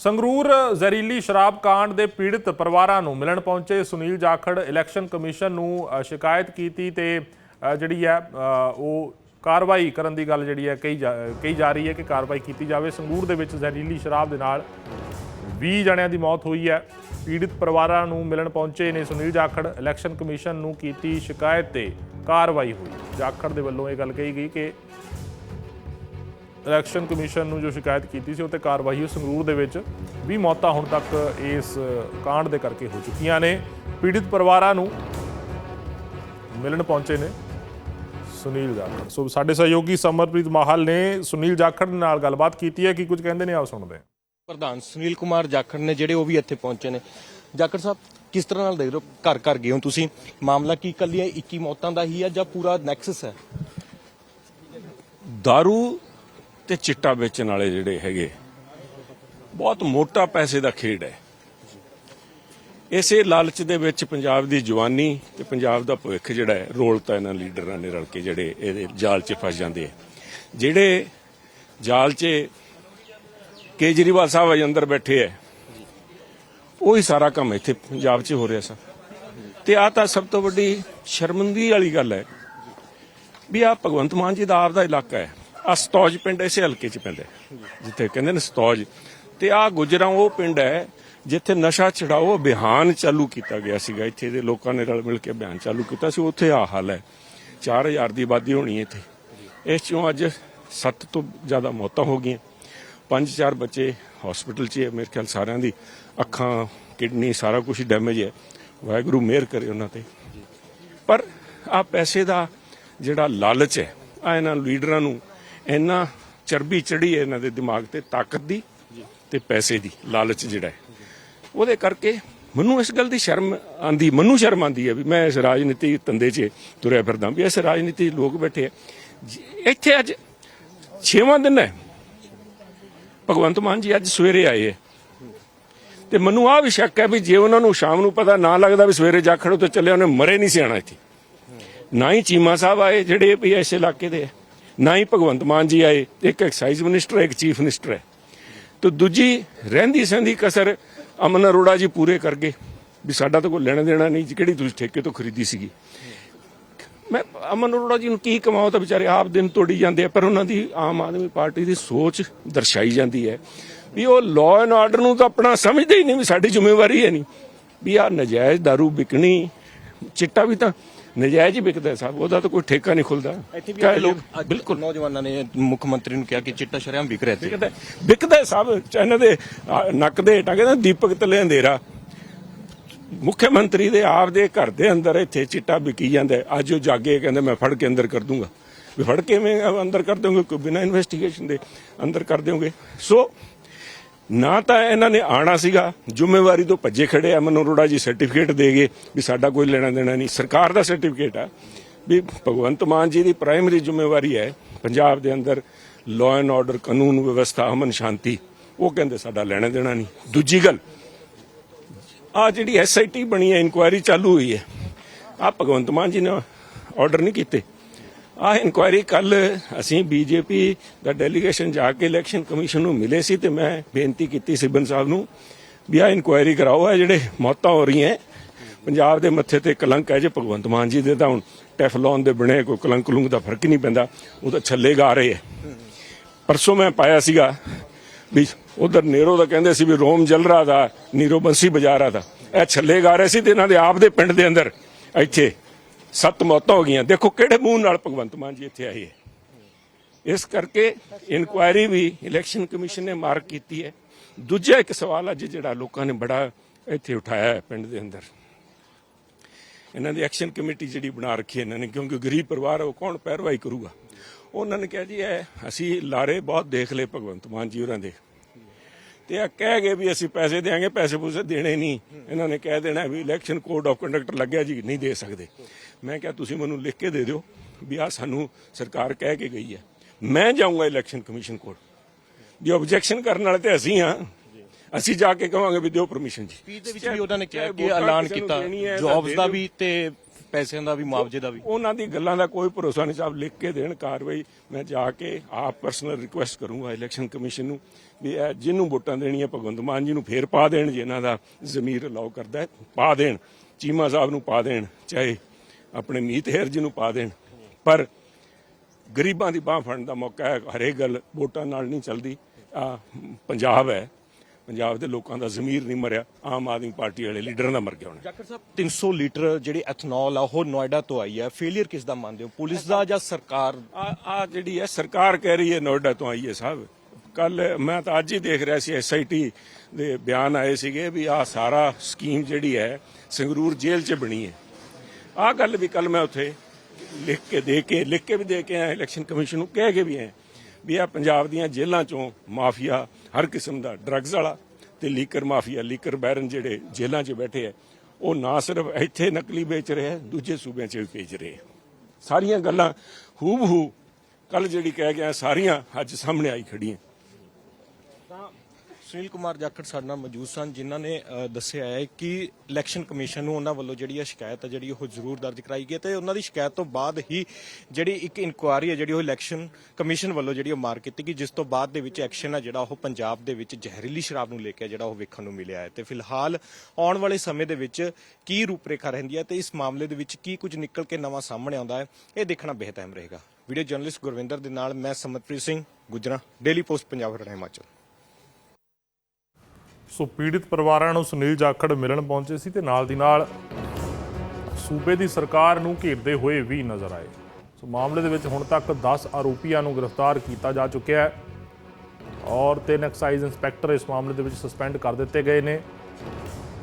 ਸੰਗਰੂਰ ਜ਼ਹਿਰੀਲੀ ਸ਼ਰਾਬ ਕਾਂਡ ਦੇ ਪੀੜਤ ਪਰਿਵਾਰਾਂ ਨੂੰ ਮਿਲਣ ਪਹੁੰਚੇ ਸੁਨੀਲ ਜਾਖੜ, ਇਲੈਕਸ਼ਨ ਕਮਿਸ਼ਨ ਨੂੰ ਸ਼ਿਕਾਇਤ ਕੀਤੀ ਤੇ ਜਿਹੜੀ ਹੈ ਉਹ ਕਾਰਵਾਈ ਕਰਨ ਦੀ ਗੱਲ ਜਿਹੜੀ ਹੈ ਕਹੀ ਜਾ ਕਹੀ ਜਾ ਰਹੀ ਹੈ ਕਿ ਕਾਰਵਾਈ ਕੀਤੀ ਜਾਵੇ। ਸੰਗਰੂਰ ਦੇ ਵਿੱਚ ਜ਼ਹਿਰੀਲੀ ਸ਼ਰਾਬ ਦੇ ਨਾਲ 20 ਜਣਿਆਂ ਦੀ ਮੌਤ ਹੋਈ ਹੈ। ਪੀੜਤ ਪਰਿਵਾਰਾਂ ਨੂੰ ਮਿਲਣ ਪਹੁੰਚੇ ਨੇ ਸੁਨੀਲ ਜਾਖੜ, ਇਲੈਕਸ਼ਨ ਕਮਿਸ਼ਨ ਨੂੰ ਕੀਤੀ ਸ਼ਿਕਾਇਤ ਤੇ ਕਾਰਵਾਈ ਹੋਈ। ਜਾਖੜ ਦੇ ਵੱਲੋਂ ਇਹ ਗੱਲ ਕਹੀ ਗਈ ਕਿ ਇਲੈਕਸ਼ਨ ਕਮਿਸ਼ਨ ਨੂੰ ਜੋ ਸ਼ਿਕਾਇਤ ਕੀਤੀ ਸੀ ਉਹ ਤੇ ਕਾਰਵਾਈ ਸੰਗਰੂਰ ਦੇ ਵਿੱਚ 20 ਮੌਤਾਂ ਹੁਣ ਤੱਕ ਇਸ ਕਾਂਡ ਦੇ ਕਰਕੇ ਹੋ ਚੁੱਕੀਆਂ ਨੇ। ਪੀੜਿਤ ਪਰਿਵਾਰਾਂ ਨੂੰ ਮਿਲਣ ਪਹੁੰਚੇ ਨੇ ਸੁਨੀਲ ਜਾਖੜ। ਸੋ ਸਾਡੇ ਸਹਿਯੋਗੀ ਸਮਰਪ੍ਰੀਤ ਮਾਹਲ ਨੇ ਸੁਨੀਲ ਜਾਖੜ ਨਾਲ ਗੱਲਬਾਤ ਕੀਤੀ ਹੈ। ਕਿ ਕੁਝ ਕਹਿੰਦੇ ਨੇ ਆਓ ਸੁਣਦੇ ਹਾਂ। ਪ੍ਰਧਾਨ ਸੁਨੀਲ ਕੁਮਾਰ ਜਾਖੜ ਨੇ ਜਿਹੜੇ ਉਹ ਵੀ ਇੱਥੇ ਪਹੁੰਚੇ ਨੇ। ਜਾਖੜ ਸਾਹਿਬ ਕਿਸ ਤਰ੍ਹਾਂ ਨਾਲ ਦੇਖ ਰਹੇ ਹੋ? ਘਰ ਘਰ ਗਏ ਹੋ ਤੁਸੀਂ? ਮਾਮਲਾ ਕੀ ਕੱਲੀਆਂ 21 ਮੌਤਾਂ ਦਾ ਹੀ ਹੈ ਜਾਂ ਪੂਰਾ ਨੈਕਸਸ ਹੈ? दारू ਤੇ ਚਿੱਟਾ ਵੇਚਣ ਵਾਲੇ ਜਿਹੜੇ ਹੈਗੇ, ਬਹੁਤ ਮੋਟਾ ਪੈਸੇ ਦਾ ਖੇਡ ਹੈ। ਇਸੇ ਲਾਲਚ ਦੇ ਵਿੱਚ ਪੰਜਾਬ ਦੀ ਜਵਾਨੀ ਤੇ ਪੰਜਾਬ ਦਾ ਭਵਿੱਖ ਜਿਹੜਾ ਹੈ ਰੋਲਤਾ ਇਹਨਾਂ ਲੀਡਰਾਂ ਨੇ ਰਲ ਕੇ ਜਿਹੜੇ ਇਹਦੇ ਜਾਲ 'ਚ ਫਸ ਜਾਂਦੇ ਆ। ਜਿਹੜੇ ਜਾਲ 'ਚ ਕੇਜਰੀਵਾਲ ਸਾਹਿਬ ਅਜੇ ਅੰਦਰ ਬੈਠੇ ਹੈ ਉਹੀ ਸਾਰਾ ਕੰਮ ਇੱਥੇ ਪੰਜਾਬ 'ਚ ਹੋ ਰਿਹਾ ਸਰ। ਤੇ ਆ ਤਾਂ ਸਭ ਤੋਂ ਵੱਡੀ ਸ਼ਰਮਿੰਦਗੀ ਵਾਲੀ ਗੱਲ ਹੈ ਵੀ ਆ ਭਗਵੰਤ ਮਾਨ ਜੀ ਦਾ ਆਪ ਦਾ ਇਲਾਕਾ ਹੈ। ਆ ਸਤੌਜ ਪਿੰਡ ਇਸੇ ਹਲਕੇ 'ਚ ਪੈਂਦਾ ਜਿੱਥੇ ਕਹਿੰਦੇ ਨੇ ਸਤੌਜ। ਤੇ ਆ ਗੁਜਰਾਂ ਉਹ ਪਿੰਡ ਹੈ, ਜਿੱਥੇ ਨਸ਼ਾ ਛਡਾਓ ਅਭਿਆਨ ਚਾਲੂ ਕੀਤਾ ਗਿਆ ਸੀਗਾ। ਇੱਥੇ ਦੇ ਲੋਕਾਂ ਨੇ ਰਲ ਮਿਲ ਕੇ ਅਭਿਆਨ ਚਾਲੂ ਕੀਤਾ ਸੀ, ਉੱਥੇ ਆ ਹਾਲ ਹੈ। 4000 ਦੀ ਆਬਾਦੀ ਹੋਣੀ ਹੈ ਇੱਥੇ। ਇਸ ਚੋਂ ਅੱਜ 7 ਤੋਂ ਜ਼ਿਆਦਾ ਮੌਤਾਂ ਹੋ ਗਈਆਂ। ਪੰਜ ਚਾਰ ਬੱਚੇ ਹਸਪੀਟਲ 'ਚ ਹੈ ਮੇਰੇ ਖਿਆਲ ਸਾਰਿਆਂ ਦੀ। ਅੱਖਾਂ ਕਿਡਨੀ ਸਾਰਾ ਕੁਝ ਡੈਮੇਜ ਹੈ। ਵਾਹਿਗੁਰੂ ਮਿਹਰ ਕਰੇ ਉਹਨਾਂ ਤੇ। ਪਰ ਆ ਪੈਸੇ ਦਾ ਜਿਹੜਾ ਲਾਲਚ ਹੈ, ਆ ਇਹਨਾਂ ਲੀਡਰਾਂ ਨੂੰ ਇੰਨਾ ਚਰਬੀ ਚੜੀ ਹੈ ਇਹਨਾਂ ਦੇ ਦਿਮਾਗ ਤੇ ਤਾਕਤ ਦੀ ਤੇ ਪੈਸੇ ਦੀ ਲਾਲਚ ਜਿਹੜਾ ਹੈ। ਉਹਦੇ ਕਰਕੇ ਮੈਨੂੰ ਇਸ ਗੱਲ ਦੀ ਸ਼ਰਮ ਆਂਦੀ ਮੈਨੂੰ ਸ਼ਰਮ ਆਂਦੀ ਹੈ ਵੀ ਮੈਂ ਇਸ ਰਾਜਨੀਤੀ ਧੰਦੇ 'ਚ ਤੁਰਿਆ ਫਿਰਦਾ ਵੀ ਇਸ ਰਾਜਨੀਤੀ ਲੋਕ ਬੈਠੇ ਆ। ਜ- ਇੱਥੇ ਅੱਜ 6ਵਾਂ ਦਿਨ ਹੈ। ਭਗਵੰਤ ਮਾਨ ਜੀ ਅੱਜ ਸਵੇਰੇ ਆਏ ਹੈ। ਤੇ ਮੈਨੂੰ ਆ ਵੀ ਸ਼ੱਕ ਹੈ ਵੀ ਜੇ ਉਹਨਾਂ ਨੂੰ ਸ਼ਾਮ ਨੂੰ ਪਤਾ ਨਾ ਲੱਗਦਾ ਵੀ ਸਵੇਰੇ ਜਾਖੜੋ ਤੇ ਚੱਲਿਆ ਉਹਨੇ ਮਰੇ ਨਹੀਂ ਸਿਆਣਾ ਇੱਥੇ। ਨਾ ਹੀ ਚੀਮਾ ਸਾਹਿਬ ਆਏ ਜਿਹੜੇ ਵੀ ਇਸ ਇਲਾਕੇ ਦੇ ਨਾ ਹੀ ਭਗਵੰਤ ਮਾਨ ਜੀ ਆਏ, ਇੱਕ ਐਕਸਾਈਜ਼ ਮਿਨਿਸਟਰ ਇੱਕ ਚੀਫ ਮਿਨਿਸਟਰ ਹੈ। ਤੇ ਦੂਜੀ ਰਹਿੰਦੀ ਸਹਿੰਦੀ ਕਸਰ ਅਮਨ ਅਰੋੜਾ ਜੀ ਪੂਰੇ ਕਰ ਗਏ। ਵੀ ਸਾਡਾ ਤਾਂ ਕੋਈ ਲੈਣਾ ਦੇਣਾ ਨਹੀਂ, ਕਿਹੜੀ ਤੁਸੀਂ ਠੇਕੇ ਤੋਂ ਖਰੀਦੀ ਸੀਗੀ? ਮੈਂ ਅਮਨ ਅਰੋੜਾ ਜੀ ਨੂੰ ਕੀ ਕਮਾਓ ਤਾਂ ਵਿਚਾਰੇ ਆਪ ਦਿਨ ਤੋੜੀ ਜਾਂਦੇ ਆ, ਪਰ ਉਹਨਾਂ ਦੀ ਆਮ ਆਦਮੀ ਪਾਰਟੀ ਦੀ ਸੋਚ ਦਰਸਾਈ ਜਾਂਦੀ ਹੈ। ਵੀ ਉਹ ਲਾਅ ਐਂਡ ਆਰਡਰ ਨੂੰ ਤਾਂ ਆਪਣਾ ਸਮਝਦੇ ਹੀ ਨਹੀਂ ਵੀ ਸਾਡੀ ਜ਼ਿੰਮੇਵਾਰੀ ਹੈ ਨਹੀਂ। ਵੀ ਆ ਨਜਾਇਜ਼ दारू ਵਿਕਣੀ, ਚਿੱਟਾ ਵੀ ਤਾਂ ਨਜਾਇਜ਼ ਹੀ ਵਿਕਦਾ ਸਾਹਿਬ ਉਹਦਾ ਤਾਂ ਕੋਈ ਠੇਕਾ ਨਹੀਂ ਖੁੱਲਦਾ। ਕਿਆ ਲੋਕ ਲੋਕ ਬਿਲਕੁਲ। ਨੌਜਵਾਨਾਂ ਨੇ ਮੁੱਖ ਮੰਤਰੀ ਨੂੰ ਕਿਹਾ ਕਿ ਚਿੱਟਾ ਸ਼ਰਿਆਮ ਵਿਕ ਰਿਹਾ ਇੱਥੇ। ਵਿਕਦਾ ਵਿਕਦਾ ਇਹਨਾਂ ਦੇ ਨੱਕ ਦੇ ਹੇਠਾਂ ਕਹਿੰਦਾ ਦੀਪਕ ਤਲੇ ਅੰਧੇਰਾ ਮੁੱਖ ਮੰਤਰੀ ਦੇ ਆਪ ਦੇ ਘਰ ਦੇ ਅੰਦਰ ਇੱਥੇ ਚਿੱਟਾ ਵਿਕੀ ਜਾਂਦਾ ਹੈ। ਅੱਜ ਉਹ ਜਾਗੇ ਕਹਿੰਦੇ ਮੈਂ ਫੜ ਕੇ ਅੰਦਰ ਕਰ ਦੂੰਗਾ। ਵੀ ਫੜ ਕੇ ਮੈਂ ਅੰਦਰ ਕਰ ਦੂੰਗਾ ਕੋਈ ਬਿਨਾਂ ਇਨਵੈਸਟੀਗੇਸ਼ਨ ਦੇ ਅੰਦਰ ਕਰ ਦਿਓਗੇ। ਸੋ ਨਾ ਤਾਂ ਇਹਨਾਂ ਨੇ ਆਣਾ ਸੀਗਾ, ਜ਼ਿੰਮੇਵਾਰੀ ਤੋਂ ਭੱਜੇ ਖੜੇ ਅਮਨ ਅਰੋੜਾ ਜੀ ਸਰਟੀਫਿਕੇਟ ਦੇ ਗਏ ਵੀ ਸਾਡਾ ਕੋਈ ਲੈਣਾ ਦੇਣਾ ਨਹੀਂ। ਸਰਕਾਰ ਦਾ ਸਰਟੀਫਿਕੇਟ ਆ ਵੀ ਭਗਵੰਤ ਮਾਨ ਜੀ ਦੀ ਪ੍ਰਾਇਮਰੀ ਜ਼ਿੰਮੇਵਾਰੀ ਹੈ, ਪੰਜਾਬ ਦੇ ਅੰਦਰ ਲਾਅ ਐਂਡ ਆਰਡਰ ਕਾਨੂੰਨ ਵਿਵਸਥਾ, ਅਮਨ ਸ਼ਾਂਤੀ। ਉਹ ਕਹਿੰਦੇ ਸਾਡਾ ਲੈਣਾ ਦੇਣਾ ਨਹੀਂ। ਦੂਜੀ ਗੱਲ, ਆ ਜਿਹੜੀ ਐਸਆਈਟੀ ਬਣੀ ਹੈ ਇਨਕੁਆਇਰੀ ਚਾਲੂ ਹੋਈ ਹੈ। ਆ ਭਗਵੰਤ ਮਾਨ ਜੀ ਨੇ ਆਰਡਰ ਨਹੀਂ ਕੀਤੇ। ਆ ਇਨਕੁਆਇਰੀ ਕੱਲ ਅਸੀਂ ਬੀਜੇਪੀ ਦਾ ਡੈਲੀਗੇਸ਼ਨ ਜਾ ਕੇ ਇਲੈਕਸ਼ਨ ਕਮਿਸ਼ਨ ਨੂੰ ਮਿਲੇ ਸੀ ਤੇ ਮੈਂ ਬੇਨਤੀ ਕੀਤੀ ਸਿਬਨ ਸਾਹਿਬ ਨੂੰ ਵੀ ਆ ਇਨਕੁਆਇਰੀ ਕਰਾਓ ਆ ਜਿਹੜੇ ਮੌਤਾਂ ਹੋ ਰਹੀਆਂ, ਪੰਜਾਬ ਦੇ ਮੱਥੇ ਤੇ ਕਲੰਕ ਹੈ ਜੇ ਭਗਵੰਤ ਮਾਨ ਜੀ ਦੇ, ਤਾਂ ਹੁਣ ਟੈਫਲੌਨ ਦੇ ਬਣੇ ਕੋਈ ਕਲੰਕ ਕਲੁੰਕ ਦਾ ਫ਼ਰਕ ਨਹੀਂ ਪੈਂਦਾ, ਉਹ ਤਾਂ ਛੱਲੇ ਗਾ ਰਹੇ ਹੈ। ਪਰਸੋਂ ਮੈਂ ਪਾਇਆ ਸੀਗਾ ਵੀ ਉਧਰ ਨੇਰੋ ਦਾ ਕਹਿੰਦੇ ਸੀ ਵੀ ਰੋਮ ਜਲ ਰਹਾ ਦਾ ਨੀਰੋ ਬੰਸੀ ਬਜਾ ਰਹਾ ਦਾ, ਇਹ ਛੱਲੇ ਗਾ ਰਹੇ ਸੀ ਤੇ ਇਹਨਾਂ ਦੇ ਆਪ ਦੇ ਪਿੰਡ ਦੇ ਅੰਦਰ, ਇੱਥੇ ਸੱਤ ਮੌਤਾਂ ਹੋ ਗਈਆਂ। ਦੇਖੋ ਕਿਹੜੇ ਮੂੰਹ ਨਾਲ ਭਗਵੰਤ ਮਾਨ ਜੀ ਇੱਥੇ ਆਏ ਹੈ। ਇਸ ਕਰਕੇ ਇਨਕੁਆਇਰੀ ਵੀ ਇਲੈਕਸ਼ਨ ਕਮਿਸ਼ਨ ਨੇ ਮਾਰਕ ਕੀਤੀ ਹੈ। ਦੂਜਾ ਇੱਕ ਸਵਾਲ ਅੱਜ ਜਿਹੜਾ ਲੋਕਾਂ ਨੇ ਬੜਾ ਇੱਥੇ ਉਠਾਇਆ ਹੈ ਪਿੰਡ ਦੇ ਅੰਦਰ। ਇਹਨਾਂ ਦੀ ਐਕਸ਼ਨ ਕਮੇਟੀ ਜਿਹੜੀ ਬਣਾ ਰੱਖੀ ਇਹਨਾਂ ਨੇ, ਕਿਉਂਕਿ ਗਰੀਬ ਪਰਿਵਾਰ ਉਹ ਕੌਣ ਪੈਰਵਾਈ ਕਰੂਗਾ? ਉਹਨਾਂ ਨੇ ਕਿਹਾ ਜੀ, ਇਹ ਅਸੀਂ ਲਾਰੇ ਬਹੁਤ ਦੇਖ ਲਏ ਭਗਵੰਤ ਮਾਨ ਜੀ ਉਹਨਾਂ ਦੇ। ਤੇ ਇਹ ਕਹਿ ਗਏ ਵੀ ਅਸੀਂ ਪੈਸੇ ਦੇਾਂਗੇ ਪੈਸੇ ਪੂਸੇ ਦੇਣੇ ਨਹੀਂ। ਇਹਨਾਂ ਨੇ ਕਹਿ ਦੇਣਾ ਵੀ ਇਲੈਕਸ਼ਨ ਕੋਡ ਆਫ ਕੰਡਕਟ ਲੱਗਿਆ ਜੀ ਨਹੀਂ ਦੇ ਸਕਦੇ। ਮੈਂ ਕਿਹਾ ਤੁਸੀਂ ਮੈਨੂੰ ਲਿਖ ਕੇ ਦੇ ਦਿਓ ਵੀ ਆ ਸਾਨੂੰ ਸਰਕਾਰ ਕਹਿ ਕੇ ਗਈ ਹੈ। ਮੈਂ ਜਾਊਂਗਾ ਇਲੈਕਸ਼ਨ ਕਮਿਸ਼ਨ ਕੋਲ। ਜੇ ਆਬਜੈਕਸ਼ਨ ਕਰਨ ਵਾਲੇ ਤੇ ਅਸੀਂ ਹਾਂ ਅਸੀਂ ਜਾ ਕੇ ਕਹਾਂਗੇ ਵੀ ਦਿਓ ਪਰਮਿਸ਼ਨ ਜੀ। ਸਪੀਚ ਦੇ ਵਿੱਚ ਵੀ ਉਹਨਾਂ ਨੇ ਕਿਹਾ ਕਿ ਐਲਾਨ ਕੀਤਾ। ਜੌਬਸ ਦੇ। ਵੀ ਤੇ ਪੈਸਿਆਂ ਦਾ ਵੀ ਮੁਆਵਜ਼ੇ ਦਾ ਵੀ। ਉਹਨਾਂ ਦੀ ਗੱਲਾਂ ਦਾ ਕੋਈ ਭਰੋਸਾ ਨਹੀਂ ਸਾਹਿਬ ਲਿਖ ਕੇ ਦੇਣ ਕਾਰਵਾਈ। ਮੈਂ ਜਾ ਕੇ ਆਪ ਪਰਸਨਲ ਰਿਕੁਐਸਟ ਕਰੂੰਗਾ ਇਲੈਕਸ਼ਨ ਕਮਿਸ਼ਨ ਨੂੰ ਵੀ ਇਹ ਜਿਹਨੂੰ ਵੋਟਾਂ ਦੇਣੀਆਂ ਭਗਵੰਤ ਮਾਨ ਜੀ ਨੂੰ ਫੇਰ ਪਾ ਦੇਣ ਜੇ ਇਹਨਾਂ ਦਾ ਜ਼ਮੀਰ ਅਲਾਉ ਕਰਦਾ ਹੈ ਪਾ ਦੇਣ। ਚੀਮਾ ਸਾਹਿਬ ਨੂੰ ਪਾ ਦੇਣ ਚਾਹੇ ਆਪਣੇ ਮੀਤ ਹੈਰ ਜੀ ਨੂੰ ਪਾ ਦੇਣ। ਪਰ ਗਰੀਬਾਂ ਦੀ ਬਾਹ ਫੜਨ ਦਾ ਮੌਕਾ ਹੈ ਹਰੇਕ ਗੱਲ ਵੋਟਾਂ ਨਾਲ ਨਹੀਂ ਚੱਲਦੀ। ਆ ਪੰਜਾਬ ਹੈ। ਪੰਜਾਬ ਦੇ ਲੋਕਾਂ ਦਾ ਜ਼ਮੀਰ ਨਹੀਂ ਮਰਿਆ ਆਮ ਆਦਮੀ ਪਾਰਟੀ ਵਾਲੇ ਲੀਡਰਾਂ ਦਾ ਮਰ ਗਿਆ ਹੁਣ। ਜਾਖੜ ਸਾਹਿਬ 300 ਲੀਟਰ ਜਿਹੜੀ ਐਥਨੋਲ ਆ ਉਹ ਨੋਇਡਾ ਤੋਂ ਆਈ ਹੈ ਫੇਲਿਅਰ ਕਿਸ ਦਾ ਮੰਨਦੇ ਹੋ? ਪੁਲਿਸ ਦਾ ਜਾਂ ਸਰਕਾਰ? ਆ ਆ ਜਿਹੜੀ ਹੈ ਸਰਕਾਰ ਕਹਿ ਰਹੀ ਹੈ ਨੋਇਡਾ ਤੋਂ ਆਈ ਹੈ ਸਾਹਿਬ। ਕੱਲ ਮੈਂ ਤਾਂ ਅੱਜ ਹੀ ਦੇਖ ਰਿਹਾ ਸੀ ਐਸਆਈਟੀ ਦੇ ਬਿਆਨ ਆਏ ਸੀਗੇ ਵੀ ਆ ਸਾਰਾ ਸਕੀਮ ਜਿਹੜੀ ਹੈ ਸੰਗਰੂਰ ਜੇਲ੍ਹ 'ਚ ਬਣੀ ਹੈ। ਆ ਗੱਲ ਵੀ ਕੱਲ ਮੈਂ ਉੱਥੇ ਲਿਖ ਕੇ ਦੇ ਕੇ ਲਿਖ ਕੇ ਵੀ ਦੇ ਕੇ ਆਇਆ ਇਲੈਕਸ਼ਨ ਕਮਿਸ਼ਨ ਨੂੰ ਕਹਿ ਕੇ ਵੀ ਆਇਆ ਵੀ ਆ ਪੰਜਾਬ ਦੀਆਂ ਜੇਲ੍ਹਾਂ 'ਚੋਂ ਮਾਫੀਆ ਹਰ ਕਿਸਮ ਦਾ ਡਰੱਗਸ ਵਾਲਾ ਤੇ ਲੀਕਰ ਮਾਫੀਆ ਲੀਕਰ ਬੈਰਨ ਜਿਹੜੇ ਜੇਲ੍ਹਾਂ 'ਚ ਬੈਠੇ ਹੈ ਉਹ ਨਾ ਸਿਰਫ ਇੱਥੇ ਨਕਲੀ ਵੇਚ ਰਹੇ ਹੈ ਦੂਜੇ ਸੂਬਿਆਂ 'ਚ ਵੀ ਵੇਚ ਰਹੇ ਹੈ ਸਾਰੀਆਂ ਗੱਲਾਂ ਹੂਬ ਹੂ ਕੱਲ ਜਿਹੜੀ ਕਹਿ ਗਿਆ, ਸਾਰੀਆਂ ਅੱਜ ਸਾਹਮਣੇ ਆਈ ਖੜੀਆਂ ਸੁਨੀਲ ਕੁਮਾਰ ਜਾਖੜ ਸਾਡੇ ਨਾਲ ਮੌਜੂਦ ਸਨ, ਜਿਨ੍ਹਾਂ ਨੇ ਦੱਸਿਆ ਹੈ ਕਿ ਇਲੈਕਸ਼ਨ ਕਮਿਸ਼ਨ ਨੂੰ ਉਹਨਾਂ ਵੱਲੋਂ ਜਿਹੜੀ ਇਹ ਸ਼ਿਕਾਇਤ ਹੈ ਜਿਹੜੀ ਉਹ ਜ਼ਰੂਰ ਦਰਜ ਕਰਾਈ ਗਈ ਹੈ ਤੇ ਉਹਨਾਂ ਦੀ ਸ਼ਿਕਾਇਤ ਤੋਂ ਬਾਅਦ ਹੀ ਜਿਹੜੀ ਇੱਕ ਇਨਕੁਆਇਰੀ ਹੈ ਜਿਹੜੀ ਉਹ ਇਲੈਕਸ਼ਨ ਕਮਿਸ਼ਨ ਵੱਲੋਂ ਜਿਹੜੀ ਉਹ ਮਾਰ ਕੀਤੀ ਗਈ, ਜਿਸ ਤੋਂ ਬਾਅਦ ਦੇ ਵਿੱਚ ਐਕਸ਼ਨ ਹੈ ਜਿਹੜਾ ਉਹ ਪੰਜਾਬ ਦੇ ਵਿੱਚ ਜ਼ਹਿਰੀਲੀ ਸ਼ਰਾਬ ਨੂੰ ਲੈ ਕੇ ਜਿਹੜਾ ਉਹ ਵੇਖਣ ਨੂੰ ਮਿਲਿਆ ਹੈ। ਤੇ ਫਿਲਹਾਲ ਆਉਣ ਵਾਲੇ ਸਮੇਂ ਦੇ ਵਿੱਚ ਕੀ ਰੂਪਰੇਖਾ ਰਹਿੰਦੀ ਹੈ ਤੇ ਇਸ ਮਾਮਲੇ ਦੇ ਵਿੱਚ ਕੀ ਕੁਝ ਨਿਕਲ ਕੇ ਨਵਾਂ ਸਾਹਮਣੇ ਆਉਂਦਾ ਹੈ, ਇਹ ਦੇਖਣਾ ਬੇਹਦ ਰਹੇਗਾ। ਵੀਡੀਓ ਜਰਨਲਿਸਟ ਗੁਰਵਿੰਦਰ ਦੇ ਨਾਲ ਮੈਂ Samatpreet Singh Gujra, daily post, Punjab Haryana, Himachal. So ਪੀੜਿਤ ਪਰਿਵਾਰਾਂ ਨੂੰ ਸੁਨੀਲ ਜਾਖੜ ਮਿਲਣ ਪਹੁੰਚੇ ਸੀ ਤੇ ਨਾਲ ਦੀ ਨਾਲ ਸੂਬੇ ਦੀ ਸਰਕਾਰ ਨੂੰ ਘੇਰਦੇ ਹੋਏ ਵੀ ਨਜ਼ਰ ਆਏ। ਸੋ ਮਾਮਲੇ ਦੇ ਵਿੱਚ ਹੁਣ ਤੱਕ 10 ਆਰੋਪੀਆਂ ਨੂੰ ਗ੍ਰਿਫਤਾਰ ਕੀਤਾ ਜਾ ਚੁੱਕਿਆ ਹੈ ਔਰ ਤਿੰਨ ਐਕਸਾਈਜ਼ ਇੰਸਪੈਕਟਰ ਇਸ ਮਾਮਲੇ ਦੇ ਵਿੱਚ ਸਸਪੈਂਡ ਕਰ ਦਿੱਤੇ ਗਏ ਨੇ।